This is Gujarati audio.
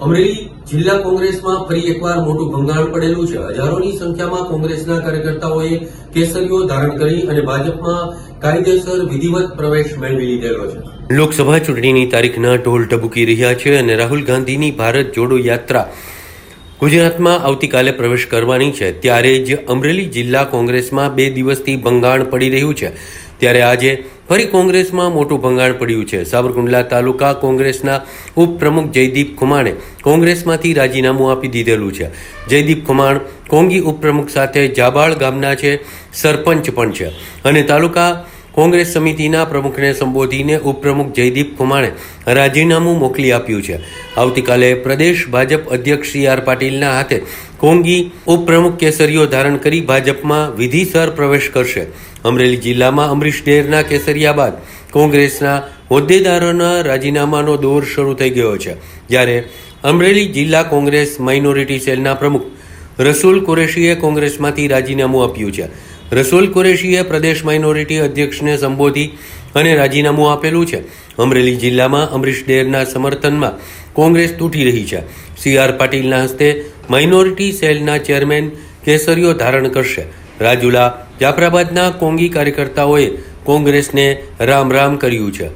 અમરેલી જિલ્લા કોંગ્રેસમાં ફરી એકવાર મોટું ભંગાણ પડેલું છે. હજારોની સંખ્યામાં કોંગ્રેસના કાર્યકર્તાઓએ કેસરીઓ ધારણ કરી અને ભાજપમાં કાયદેસર વિધિવત પ્રવેશ મેળવી લીધેલો છે. લોકસભા ચૂંટણીની તારીખના ઢોલ ટબુકી રહ્યા છે અને રાહુલ ગાંધીની ભારત જોડો યાત્રા ગુજરાતમાં આવતીકાલે પ્રવેશ કરવાની છે. ત્યારે જ અમરેલી જિલ્લા કોંગ્રેસમાં બે દિવસથી ભંગાણ પડી રહ્યું છે. ત્યારે આજે ફરી કોંગ્રેસમાં મોટું ભંગાણ પડ્યું છે. સાબરકુંડલા તાલુકા કોંગ્રેસના ઉપપ્રમુખ જયદીપ ખુમાણે કોંગ્રેસમાંથી રાજીનામું આપી દીધેલું છે. જયદીપ ખુમાણ કોંગી ઉપપ્રમુખ સાથે જાબાળ ગામના છે. સરપંચ પણ છે. અને તાલુકા કોંગ્રેસ સમિતિના પ્રમુખને સંબોધીને ઉપપ્રમુખ જયદીપ ખુમાણે રાજીનામું મોકલી આપ્યું છે. આવતીકાલે પ્રદેશ ભાજપ અધ્યક્ષ સી આર પાટીલના હાથે કોંગી ઉપપ્રમુખ કેસરીઓ ધારણ કરી ભાજપમાં વિધિસર પ્રવેશ કરશે. અમરેલી જિલ્લામાં અમરીશ ડેરના કેસરિયા બાદ કોંગ્રેસના હોદ્દેદારોના રાજીનામાનો દોર શરૂ થઈ ગયો છે. જ્યારે અમરેલી જિલ્લા કોંગ્રેસ માઇનોરિટી સેલના પ્રમુખ રસુલ કુરેશીએ કોંગ્રેસમાંથી રાજીનામું આપ્યું છે. રસુલ કુરેશીએ પ્રદેશ માઇનોરિટી અધ્યક્ષને સંબોધી અને રાજીનામું આપેલું છે. અમરેલી જિલ્લામાં અમરીશ ડેરના સમર્થનમાં કોંગ્રેસ તૂટી રહી છે. સી આર પાટીલના હસ્તે માઇનોરિટી સેલના ચેરમેન કેસરીઓ ધારણ કરશે. રાજુલા જાફરાબાદના કોંગી કાર્યકર્તાઓએ કોંગ્રેસને રામ રામ કર્યું છે.